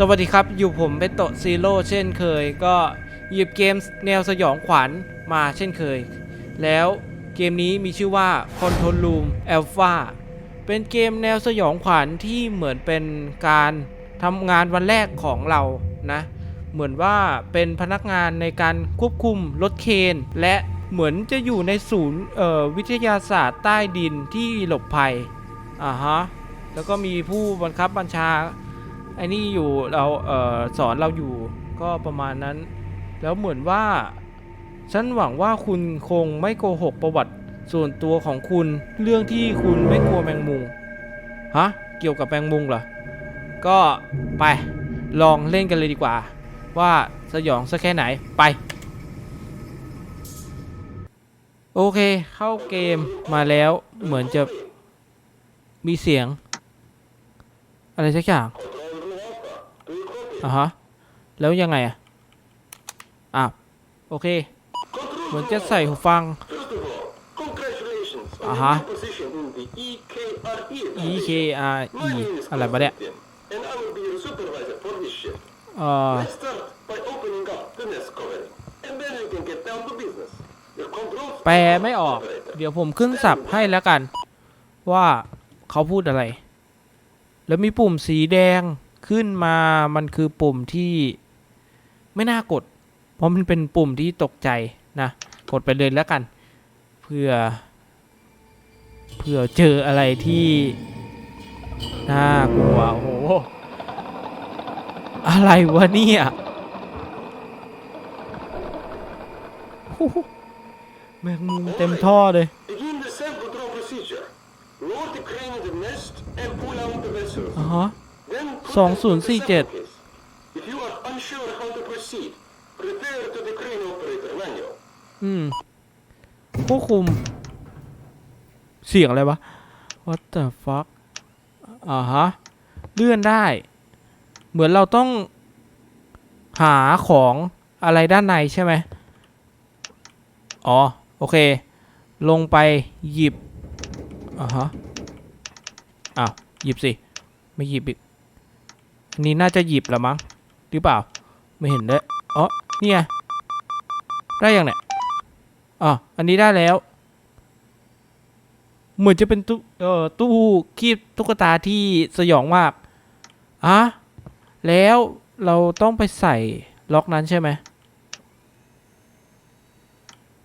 สวัสดีครับ อยู่ผมเป็นโตซีโร่เช่นเคย ก็หยิบเกมแนวสยองขวัญมาเช่นเคย แล้วเกมนี้มีชื่อว่า Control Room Alpha เป็นเกมแนวสยองขวัญที่เหมือนเป็นการทำงานวันแรกของเรานะ เหมือนว่าเป็นพนักงานในการควบคุมรถเคน และเหมือนจะอยู่ในศูนย์วิทยาศาสตร์ใต้ดินที่หลบภัยอ่าฮะแล้วก็มีผู้บังคับบัญชา ไอ้นี่อยู่เราเออสอนเราอยู่ก็ประมาณนั้น แล้วเหมือนว่า ฉันหวังว่าคุณคงไม่โกหกประวัติส่วนตัวของคุณเรื่องที่คุณไม่กลัวแมงมุมฮะเกี่ยวกับแมงมุมเหรอก็ไปลองเล่นกันเลยดีกว่า ว่าสยองสักแค่ไหนไป โอเคเข้าเกมมาแล้วเหมือนจะมีเสียง อะไรสักอย่าง อะฮะ แล้วยังไงอะอะโอเค เหมือนจะใส่หูฟัง Congratulations on Uh-huh. your position in the EKRE. E K R E อะไรวะเนี่ย And I will be your supervisor for this shift. เอ่อ Let's start by opening up the nest covering. And then we can get down to business. Your controls แปลไม่ออก เดี๋ยวผมขึ้นสับให้แล้วกัน ว่าเขาพูดอะไร แล้วมีปุ่มสีแดง ขึ้นมามันคือปุ่มที่ไม่น่ากด เพราะมันเป็นปุ่มที่ตกใจนะ กดไปเลยแล้วกัน เพื่อ เพื่อเจออะไรที่ น่ากลัว โอ้โห อะไรวะเนี่ยโอ้โหแมงมุมเต็มท่อเลย Begin the sample draw procedure. Lower the crane in the nest and pull out the vessels. อ๋อฮะ Then put สองศูนย์สี่เจ็ด If you are unsure how to proceed, refer to the crane operator manual. อืมควบคุม เสียงอะไรวะ What the fuck อ่าฮะ เลื่อนได้ เหมือนเราต้องหาของอะไรด้านในใช่ไหม อ๋อ โอเค ลงไปหยิบ อ่าฮะ อ้าว หยิบสิ ไม่หยิบอีก อันนี้น่าจะหยิบแล้วมั้งหรือเปล่า ไม่เห็นเลยอ๋อเนี่ไงได้ยังเนี่ยอ๋ออันนี้ได้แล้ว เหมือนจะเป็นตู้เอ่อตู้คีบตุ๊กตาที่สยองมากอะแล้วเราต้องไปใส่ล็อกนั้นใช่ไหม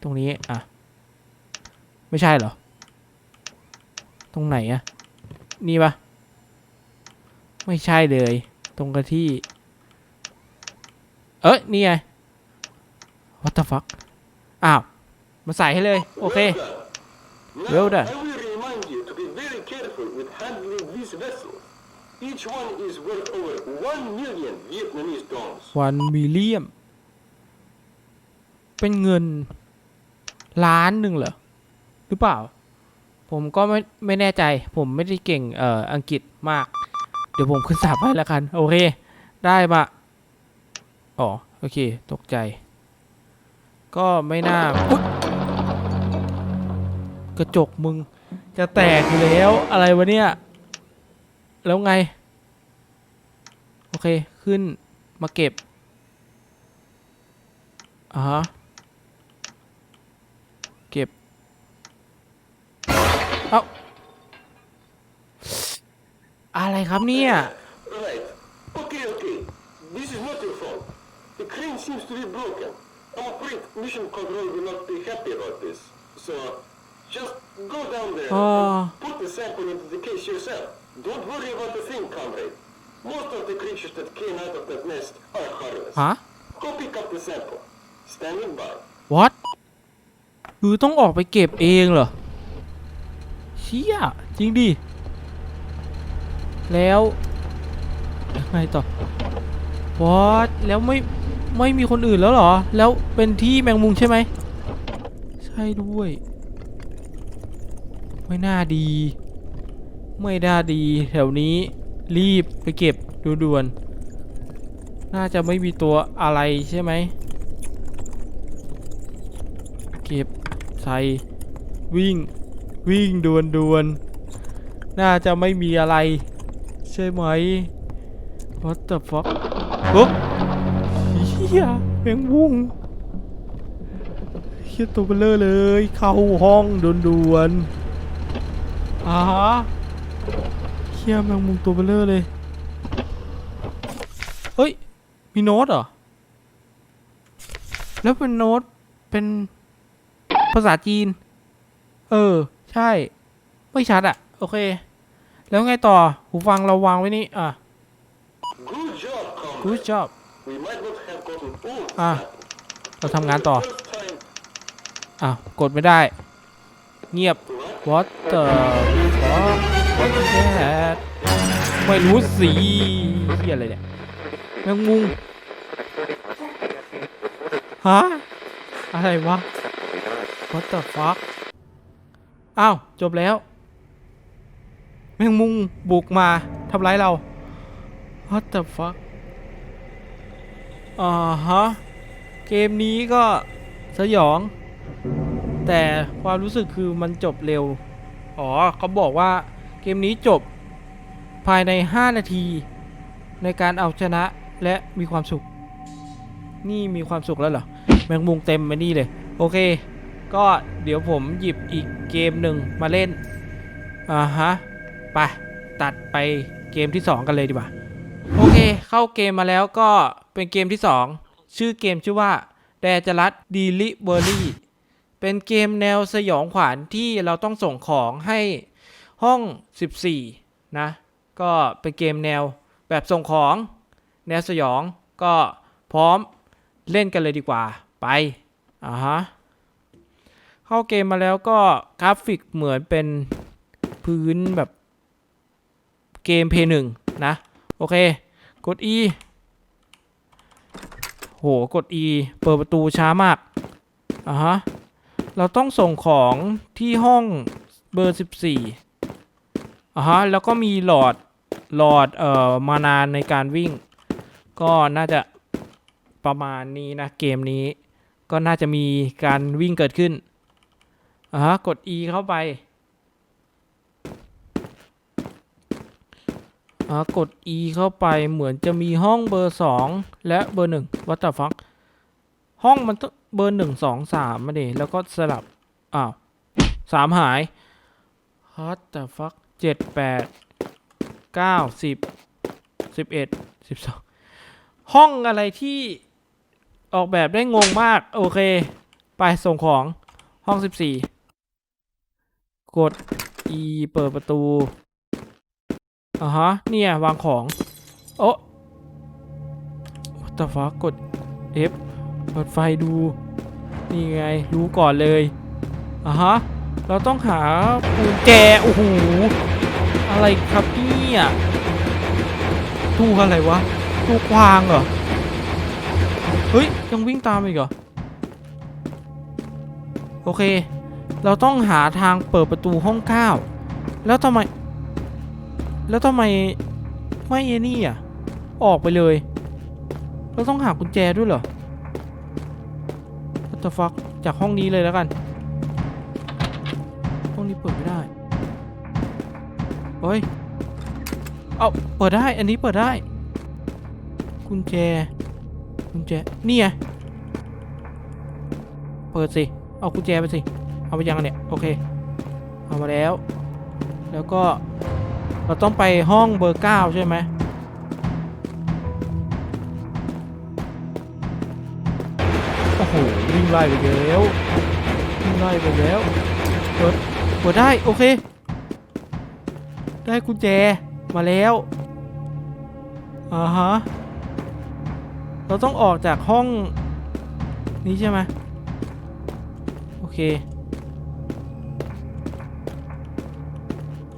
ตรงนี้ อะ ไม่ใช่เหรอ ตรงไหนอะนี่ปะไม่ใช่เลย ตรงกับที่ เอ้ยนี่ไง what the fuck อ้าว มาใส่ให้เลย โอเค Now, Well done. I will remind you to be very careful with handling these vessels. Each one is worth over 1 million Vietnamese dollars. วันมิเลียมเป็นเงินล้านหนึ่งเหรอ หรือเปล่า ผมก็ไม่ไม่แน่ใจ ผมไม่ได้เก่งเอ่ออังกฤษมากเดี๋ยวผมขึ้นสับให้แล้วกัน โอเค ได้มาอ๋อ โอเค ตกใจ ก็ไม่น่าอกระจกมึง จะแตกอยู่แล้ว อะไรวะเนี่ย แล้วไง โอเค ขึ้นมาเก็บอ่าฮะ เก็บ เอ้า อะไรครับเนี่ย Right. Okay, okay. This is not your fault. The crane seems to be broken. I'm afraid Mission Control will not be happy about this. So, just go down there Ah. and put the sample into the case yourself. Don't worry about the thing, comrade. Most of the creatures that came out of that nest are harmless. ฮะ Go pick up the sample. Standing by. what คือต้องออกไปเก็บเองเหรอเชี่ยจริงดิ แล้วยังไงต่อ what แล้วไม่ไม่มีคนอื่นแล้วเหรอ แล้วเป็นที่แมงมุมใช่ไหม ใช่ด้วย ไม่น่าดี ไม่น่าดีแถวนี้รีบไปเก็บด่วนๆน่าจะไม่มีตัวอะไรใช่ไหม เก็บใส่วิ่งวิ่งดวนดวนๆน่าจะไม่มีอะไร ใช่ไหม What the fuck ปุ๊บเฮียแมงมุงเฮียตัวเบลอเลย เข้าห้องด่วนๆอ่าฮะเฮียแมงมุมตัวเบลอเลย เฮ้ย มีโน้ตเหรอ แล้วเป็นโน้ต เป็นภาษาจีน เออ ใช่ ไม่ชัดอะโอเค แล้วไงต่อ หูฟังเราวางไว้นี่ อะ Good job, comrade. good job We might not have gotten all อะ เราทำงานต่อ First time อ้าวกดไม่ได้ เงียบ what the fuck what is that ไม่รู้สิเฮียอะไรเนี่ยแมงมุมฮะ อะไรวะ what the fuck อ้าว จบแล้ว แมงมุมบุกมาทำร้ายเรา what the fuck อ่าฮะ เกมนี้ก็สยอง แต่ความรู้สึกคือมันจบเร็ว อ๋อเขาบอกว่าเกมนี้จบภายใน 5 นาที ในการเอาชนะและมีความสุข นี่มีความสุขแล้วเหรอ แมงมุมเต็มมานี่เลย โอเค ก็เดี๋ยวผมหยิบอีกเกมหนึ่งมาเล่น อ่าฮะ ไปตัดไปเกมที่ 2 กันเลยดีกว่า โอเค เข้าเกมมาแล้วก็เป็นเกมที่ 2 ชื่อเกมชื่อว่าแดจรัสดีลิเวอรี่เป็นเกมแนวสยองขวัญที่เราต้องส่งของให้ห้อง 14 นะ ก็เป็นเกมแนวแบบส่งของ แนวสยองก็พร้อมเล่นกันเลยดีกว่าไปอ่าฮะเข้าเกมมาแล้วก็กราฟิกเหมือนเป็นพื้นแบบ เกมเพย์หนึ่งนะ โอเค กด E โห กด E เปิดประตูช้ามาก อ่าฮะ เราต้องส่งของที่ห้องเบอร์ 14 อ่าฮะ แล้วก็มีหลอด หลอด เอ่อ มานานในการวิ่ง ก็น่าจะประมาณนี้นะ เกมนี้ ก็น่าจะมีการวิ่งเกิดขึ้น อ่าฮะ กด E เข้าไป อ่า กด E เข้าไปเหมือนจะมีห้องเบอร์ 2 และเบอร์1วัตถุฟักห้องมันต้องเบอร์ 1 2 3มาเดแล้วก็สลับ อ้าวสามหาย What the fuck เจ็ดแปดเก้าสิบสิบเอ็ดสิบสองห้องอะไรที่ออกแบบได้งงมาก โอเค ไปส่งของห้องสิบสี่กด E เปิดประตู อ่าฮะ เนี่ยวางของ โอ้ What the fuck กด F เปิดไฟดู นี่ไง รู้ก่อนเลยอ่าฮะ เราต้องหากุญแจ โอ้โห อะไรครับเนี่ยตู้อะไรวะ ตู้กวางเหรอ เฮ้ย ยังวิ่งตามอีกเหรอ โอเค เราต้องหาทางเปิดประตูห้องเก้า แล้วทำไม แล้วทำไมไม่ไอ้นี่อะ ออกไปเลย เราต้องหากุญแจด้วยเหรอ What the fuck จากห้องนี้เลยแล้วกัน ห้องนี้เปิดไม่ได้เฮ้ย เอาเปิดได้ อันนี้เปิดได้ กุญแจ กุญแจ นี่ไง เปิดสิ เอากุญแจไปสิ เอาไปยังเนี่ย โอเค เอามาแล้ว แล้วก็ เราต้องไปห้องเบอร์เก้าใช่ไหมโอ้โหวิ่งไล่ไปแล้ววิ่งไล่ไปแล้วเปิดเปิดได้โอเค ได้กุญแจมาแล้วอ่าฮะเราต้องออกจากห้องนี้ใช่ไหมโอเค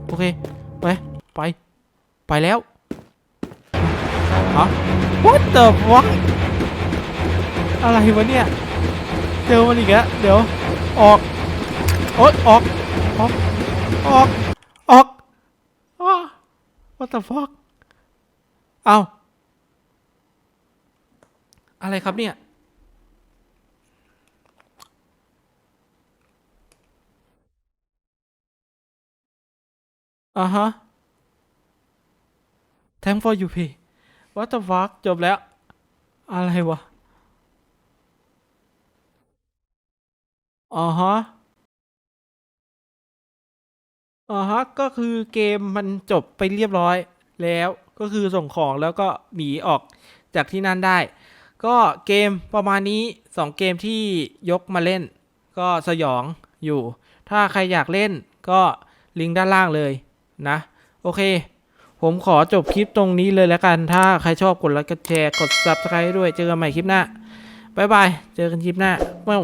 โอเค ไป ไป ไปแล้วฮะ What the fuck อะไรวะเนี่ย เจอมันอีกแล้วเดี๋ยว ออก โอ๊ยออก ออก ออก ออกอ What the fuck เอาอะไรครับเนี่ย อ่าฮะ Thank for you pay What the fuck จบแล้ว อะไรวะอ๋อฮะอ๋อฮะ ก็คือเกมมันจบไปเรียบร้อยแล้วก็คือส่งของแล้วก็หนีออกจากที่นั่นได้ ก็เกมประมาณนี้ 2 เกมที่ยกมาเล่น ก็สยองอยู่ ถ้าใครอยากเล่นก็ลิงก์ด้านล่างเลยนะ โอเค ผมขอจบคลิปตรงนี้เลยแล้วกัน ถ้าใครชอบกดไลค์กดแชร์กด subscribe ด้วย เจอกันใหม่คลิปหน้า บ๊ายบาย เจอกันคลิปหน้าเป้า